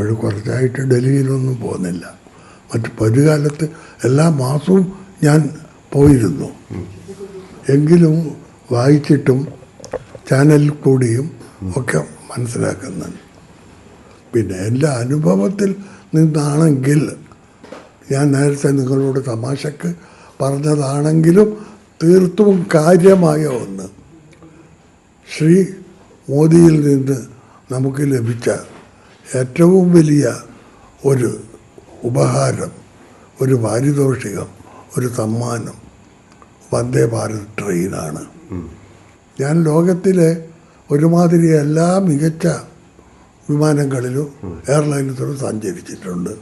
ഇപ്പോഴും കുറച്ചായിട്ട് ഡൽഹിയിലൊന്നും പോകുന്നില്ല. മറ്റു പരുകാലത്ത് എല്ലാ മാസവും ഞാൻ പോയിരുന്നു. എങ്കിലും വായിച്ചിട്ടും ചാനലിൽ കൂടിയും ഒക്കെ മനസ്സിലാക്കുന്നുണ്ട്. പിന്നെ എന്റെ അനുഭവത്തിൽ നിന്നാണെങ്കിൽ ഞാൻ നേരത്തെ നിങ്ങളോട് തമാശക്ക് പറഞ്ഞതാണെങ്കിലും തീർത്തും കാര്യമായ ഒന്ന്. ശ്രീ മോദിയിൽ നിന്ന് നമുക്ക് ലഭിച്ച ഏറ്റവും വലിയ ഒരു ഉപഹാരം ഒരു പാരിതോഷികം ഒരു സമ്മാനം വന്ദേ ഭാരത് ട്രെയിനാണ്. ഞാൻ ലോകത്തിലെ ഒരുമാതിരി എല്ലാ മികച്ച വിമാനങ്ങളിലും എയർലൈൻസിലും സഞ്ചരിച്ചിട്ടുണ്ട്.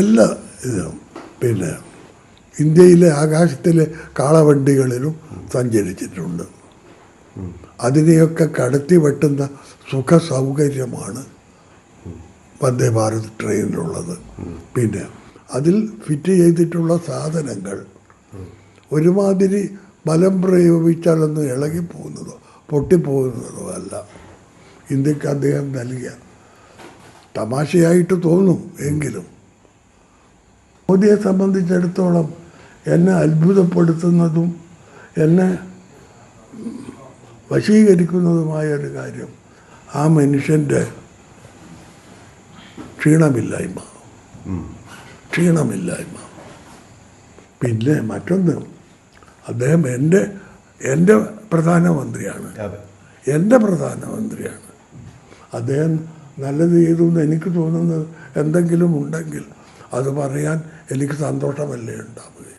എല്ലാ ഇതിലും പിന്നെ ഇന്ത്യയിലെ ആകാശത്തിലെ കാളവണ്ടികളിലും സഞ്ചരിച്ചിട്ടുണ്ട്. അതിനെയൊക്കെ കടത്തി വെട്ടുന്ന സുഖ സൗകര്യമാണ് വന്ദേ ഭാരത് ട്രെയിനിലുള്ളത്. പിന്നെ അതിൽ ഫിറ്റ് ചെയ്തിട്ടുള്ള സാധനങ്ങൾ. ഒരുമാതിരി ബലം പ്രയോഗിച്ചാലൊന്നും ഇളകിപ്പോകുന്നതോ പൊട്ടിപ്പോകുന്നതോ അല്ല. ഇന്ത്യയ്ക്ക് അദ്ദേഹം നൽകിയ തമാശയായിട്ട് തോന്നും എങ്കിലും. മോദിയെ സംബന്ധിച്ചിടത്തോളം എന്നെ അത്ഭുതപ്പെടുത്തുന്നതും എന്നെ വശീകരിക്കുന്നതുമായ ഒരു കാര്യം ആ മനുഷ്യന്റെ ക്ഷീണമില്ലായ്മ. ക്ഷീണമില്ലായ്മ. പിന്നെ മറ്റൊന്ന് അദ്ദേഹം എന്റെ എന്റെ പ്രധാനമന്ത്രിയാണ്. എന്റെ പ്രധാനമന്ത്രിയാണ്. അദ്ദേഹം നല്ലത് ചെയ്തു എന്ന് എനിക്ക് തോന്നുന്നത് എന്തെങ്കിലും ഉണ്ടെങ്കിൽ അത് പറയാൻ എനിക്ക് സന്തോഷമല്ലേ ഉണ്ടാവുക